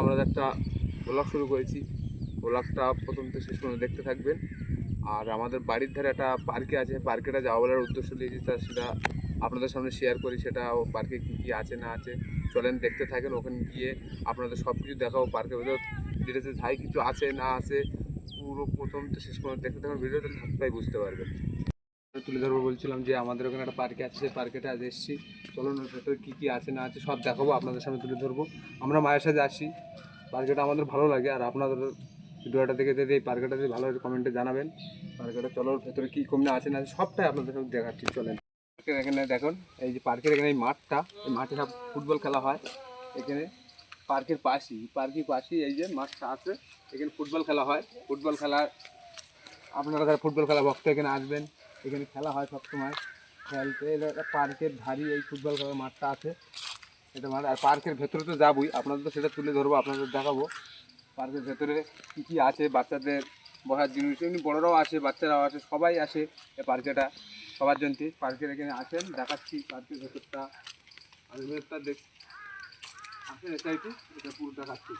আমরা একটা ব্লগ শুরু করেছি ব্লগটা প্রথম থেকে শেষ পর্যন্ত দেখতে থাকবেন। আর আমাদের বাড়ির ধারে একটা পার্কে আছে পার্কেটা যাওয়া বলার উদ্দেশ্য নিয়েছি, তা সেটা আপনাদের সামনে শেয়ার করি সেটা ও পার্কে কী কী আছে না আছে। চলেন দেখতে থাকেন, ওখানে গিয়ে আপনাদের সব কিছু দেখাবো পার্কের ভেতর। ডিটেলসে যাই কিছু আছে না আছে, পুরো প্রথম তো শেষ পর্যন্ত দেখতে থাকুন ভিডিওটা সবটাই বুঝতে পারবেন। তুলে ধরবো বলছিলাম যে আমাদের ওখানে একটা পার্কে আছে, সেই পার্কেটা আজ এসেছি। চলুন, ওর ভেতরে কী কী আছে, না আছে, সব দেখাবো, আপনাদের সামনে তুলে ধরবো। আমরা মায়ের সাথে আসি। পার্কেটা আমাদের ভালো লাগে, আর আপনাদের ভিডিওটা দেখে যদি এই পার্কেটা যদি ভালো কমেন্টে জানাবেন। পার্কেটা চলোর ভেতরে কী কম না আছে না আছে, সবটাই আপনাদের সাথে দেখাচ্ছি, চলেন। পার্কের এখানে দেখুন, এই যে পার্কের এখানে এই মাঠটা, এই মাঠে সব ফুটবল খেলা হয়। এখানে পার্কের পাশেই পার্কের পাশেই এই যে মাঠটা আছে। এখানে ফুটবল খেলা হয়। ফুটবল খেলা আপনারা ফুটবল খেলা ভক্ত এখানে আসবেন এখানে খেলা হয় সবসময়। খেলতে পার্কের ধারি এই ফুটবল খেলার মাঠটা আছে। এটা মাঠ আর পার্কের ভেতরে তো যাবই। আপনাদের তো সেটা তুলে ধরবো, আপনাদের দেখাবো। পার্কের ভেতরে কী কী আছে, বাচ্চাদের বসার জিনিস। এমনি বড়রাও আসে বাচ্চারাও আসে সবাই আসে এই পার্কেটা। সবার জন্যে পার্কের এখানে আসেন, দেখাচ্ছি পার্কের ভেতরটা। আর ভেতরটা দেখ। আসেন এটা পুরো দেখাচ্ছি।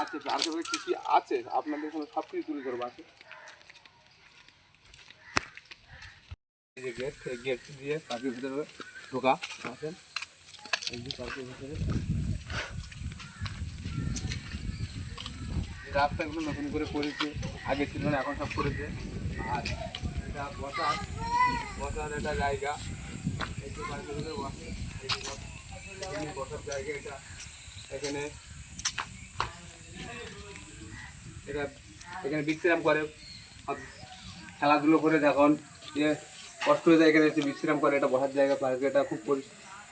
আছে, পার্কের কী কী আছে, আপনাদের সব কিছু তুলে ধরবো আছে যে গেট গেট দিয়ে পার্কের ভিতরে ঢোকা যে পার্কের ভিতরে। নতুন করে করেছে আগে ছিল না এখন সব করেছে। আর এটা বসার বসার একটা জায়গা। যে বসে যে বসার জায়গা এটা। এখানে এটা এখানে বিশ্রাম করে। খেলাধুলো করে যখন ইয়ে কষ্ট হয়ে যায় এখানে এসে বিশ্রাম করে, এটা বসার জায়গা পার্কে এটা খুব পরি-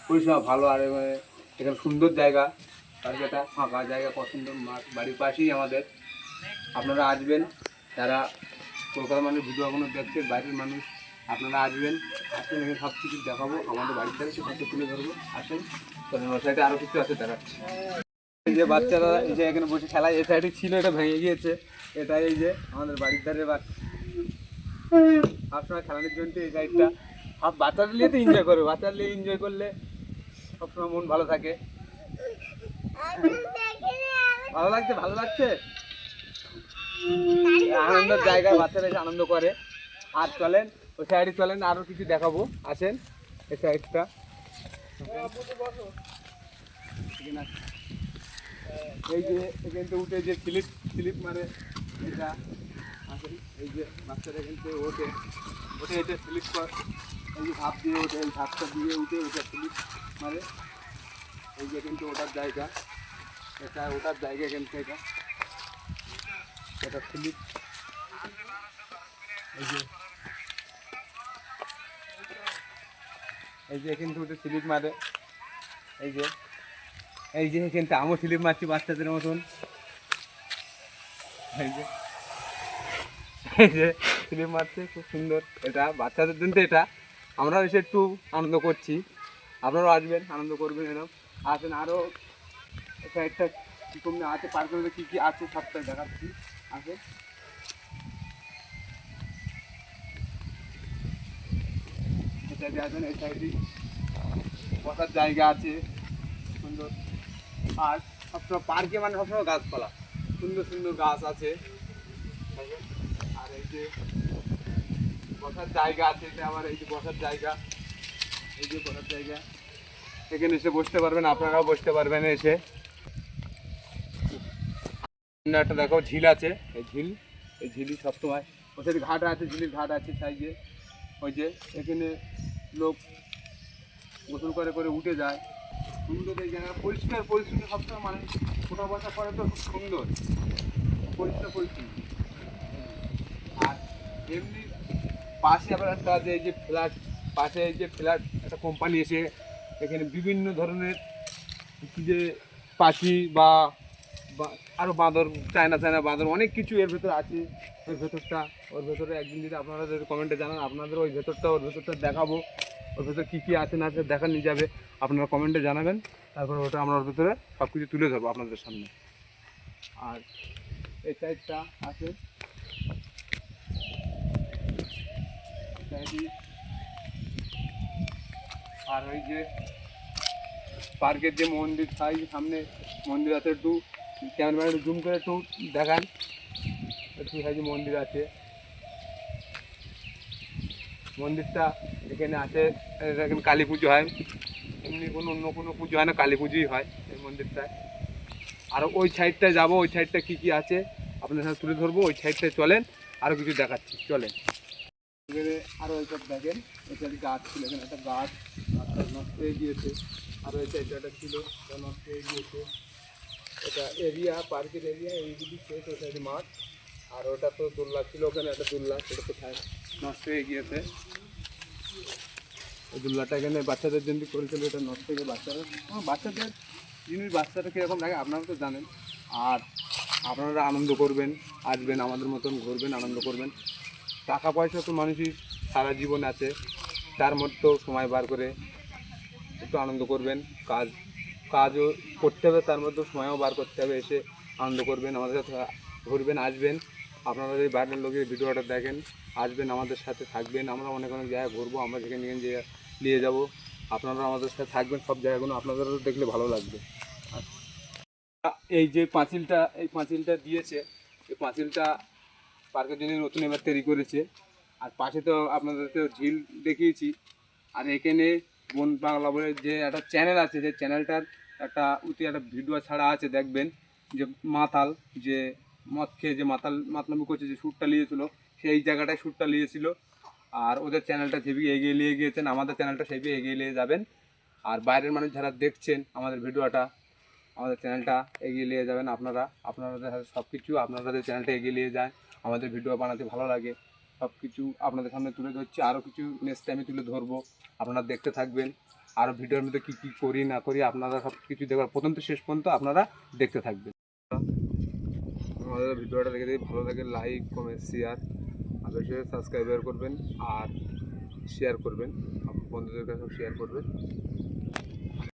পরিষেবা ভালো, আর এখানে সুন্দর জায়গা পার্কেটা ফাঁকা জায়গা, পছন্দ বাড়ির পাশেই আমাদের। আপনারা আসবেন, যারা কলকাতার মানুষ ভিডিও এখনও দেখছেন, বাইরের মানুষ, আপনারা আসবেন আসবেন, এখানে সব কিছু দেখাবো, আমাদের বাড়ির থেকে সে সব তুলে ধরবো, আসেন ওর সাইডে আরও কিছু আছে এই যে বাচ্চারা, এই যে এখানে বসে খেলায় এই সাইডে ছিল, এটা ভেঙে গিয়েছে এটা এই যে আমাদের বাড়ির ধারে বাচ্চা। সবসময় খেলানোর জন্য এই সাইডটা সব বাচ্চাদের নিয়ে তো এনজয় করবে। বাচ্চাদের নিয়ে এনজয় করলে সবসময় মন ভালো থাকে। ভালো লাগছে? ভালো লাগছে? আনন্দের জায়গায় বাচ্চারা এসে আনন্দ করে। আর চলেন, ওই সাইডে চলেন আরও কিছু দেখাবো। আসেন, এই সাইডটা এই যে, এখান থেকে উঠে যে স্লিপ স্লিপ মারে, এটা। এই যে বাচ্চারা থেকে ওঠে ওঠে এটা স্লিপ কর এই যে ধাপ দিয়ে ওঠে এই ধাপটা দিয়ে উঠে ওটা স্লিপ মারে এই যে কিন্তু ওটার জায়গা এটা ওটার জায়গা এখান থেকে। এটা স্লিপ এই যে এই যে থেকে উঠে স্লিপ মারে এই যে এই যে এখানটা, আমিও স্লিপ মারছি বাচ্চাদের মতন। এই যে। যে স্লিপ মারছে খুব সুন্দর এটা, বাচ্চাদের জন্য এটা। আমরাও এসে একটু আনন্দ করছি। আপনারাও আসবেন, আনন্দ করবেন এরকম। আসেন আরও একটা কী কমে আছে পার্কের কী কী আছে সবটাই দেখাচ্ছি। আছে সাইডে আছেন এই সাইডে বসার জায়গা আছে। সুন্দর আর সবসময় পার্কে মানে সবসময় গাছপালা। সুন্দর সুন্দর গাছ আছে। এই যে বসার জায়গা আছে আমার এই যে বসার জায়গা। এই যে বসার জায়গা। এসে বসতে পারবেন, আপনারাও বসতে পারবেন এসে। একটা দেখো, ঝিল আছে। এই ঝিল, এই ঘাট আছে, ঝিলির ঘাট আছে সাইজে ওই যে এখানে লোক গোসল করে করে উঠে যায়। সুন্দর এই জায়গা পরিষ্কার, পরিচ্ছন্ন সবসময় মানে ওঠা বসা করে তো সুন্দর। পরিষ্কার, পরিচ্ছন্ন। এমনি পাশে আবার একটা এই যে ফ্ল্যাট পাশে এই যে ফ্ল্যাট একটা কোম্পানি এসে এখানে বিভিন্ন ধরনের যে পাখি বা আরও বাঁদর, চায়না চায়না বাঁদর, অনেক কিছু এর ভেতরে আছে ওর ভেতরটা, ওর ভেতরে একদিন যদি আপনারা যদি কমেন্টে জানান, আপনাদের ওই ভেতরটা, ওর ভেতরটা দেখাবো, ওর ভেতরে কী কী আছে না আছে দেখা নিয়ে যাবে, আপনারা কমেন্টে জানাবেন, তারপরে ওটা আমরা ওর ভেতরে সব কিছু তুলে ধরবো আপনাদের সামনে। আর এই সাইডটা আছে আর ওই যে পার্কের যে মন্দির সাই সামনে মন্দির আছে একটু একটু জুম করে একটু দেখান। একটু সাইজে মন্দির আছে। মন্দিরটা এখানে আছে এখানে কালী পুজো হয়। এমনি কোনো, অন্য কোনো পুজো হয় না, কালী পুজোই হয় এই মন্দিরটায়। আর ওই সাইডটায় যাব, ওই সাইডটা কী কী আছে আপনার সাথে তুলে ধরবো, ওই সাইডটায় চলেন আরও কিছু দেখাচ্ছি, চলেন। এবারে আরও এইসব দেখেন, এটা গাছ ছিল, এখানে একটা গাছ নষ্ট হয়ে গিয়েছে। আরও এই সাইডটা একটা ছিল ওটা নষ্ট হয়ে গিয়েছে। এটা এরিয়া পার্কের এরিয়া এইগুলি শেষ ওই সাইডে মাঠ। আর ওটা তো দোল্লা ছিল, ওখানে একটা দোল্লা সেটা কোথায়? নষ্ট হয়ে গিয়েছে। ওই দোল্লাটা এখানে বাচ্চাদের জন্য করেছিল, এটা নষ্ট হয়ে গিয়ে বাচ্চারা বাচ্চাদের জিনিস বাচ্চাটা কীরকম লাগে আপনারা তো জানেন। আর আপনারা আনন্দ করবেন, আসবেন, আমাদের মতন ঘুরবেন, আনন্দ করবেন। টাকা পয়সা তো মানুষই সারা জীবন আছে। তার মধ্যেও সময় বার করে একটু আনন্দ করবেন। কাজ, কাজও করতে হবে, তার মধ্যেও সময়ও বার করতে হবে। এসে আনন্দ করবেন, আমাদের সাথে ঘুরবেন, আসবেন। আপনারা যদি বাইরের লোকের ভিডিওটা দেখেন, আসবেন, আমাদের সাথে থাকবেন। আমরা অনেক অনেক জায়গায় ঘুরবো, আমরা যেখানে যে নিয়ে যাব। আপনারা আমাদের সাথে থাকবেন, সব জায়গাগুলো আপনাদেরও দেখলে ভালো লাগবে। এই যে পাঁচিলটা, এই পাঁচিলটা দিয়েছে, এই পাঁচিলটা পার্কের জন্য নতুন এবার তৈরি করেছে। আর পাশে তো আপনাদের তো ঝিল দেখিয়েছি। আর এখানে বন বাংলা বলে যে একটা চ্যানেল আছে, যে চ্যানেলটার একটা অতি একটা ভিডিও ছাড়া আছে, দেখবেন। যে মাতাল, যে মদ খেয়ে যে মাতাল, মাতলামি করছে, যে শ্যুটটা নিয়েছিল সেই জায়গাটায় শ্যুটটা নিয়েছিল আর ওদের চ্যানেলটা যেভাবে এগিয়ে নিয়ে গিয়েছেন, আমাদের চ্যানেলটা সেইভাবে এগিয়ে নিয়ে যাবেন। আর বাইরের মানুষ যারা দেখছেন আমাদের ভিডিওটা আমাদের চ্যানেলটা এগিয়ে নিয়ে যাবেন আপনারা। আপনাদের সাথে সব কিছু আপনাদের চ্যানেলটা এগিয়ে নিয়ে যায় আমাদের ভিডিও বানাতে ভালো লাগে। সব কিছু আপনাদের সামনে তুলে ধরছি। আরও কিছু নেক্সট টাইমে তুলে ধরবো। আপনারা দেখতে থাকবেন। আরও ভিডিওর মধ্যে কী কী করি, না করি, আপনারা সব কিছু দেখবার প্রথম তো শেষ পর্যন্ত আপনারা দেখতে থাকবেন। আমাদের ভিডিওটা দেখে যদি ভালো লাগে লাইক কমেন্ট শেয়ার আর বেশি সাবস্ক্রাইবার করবেন আর শেয়ার করবেন। বন্ধুদের কাছে শেয়ার করবেন।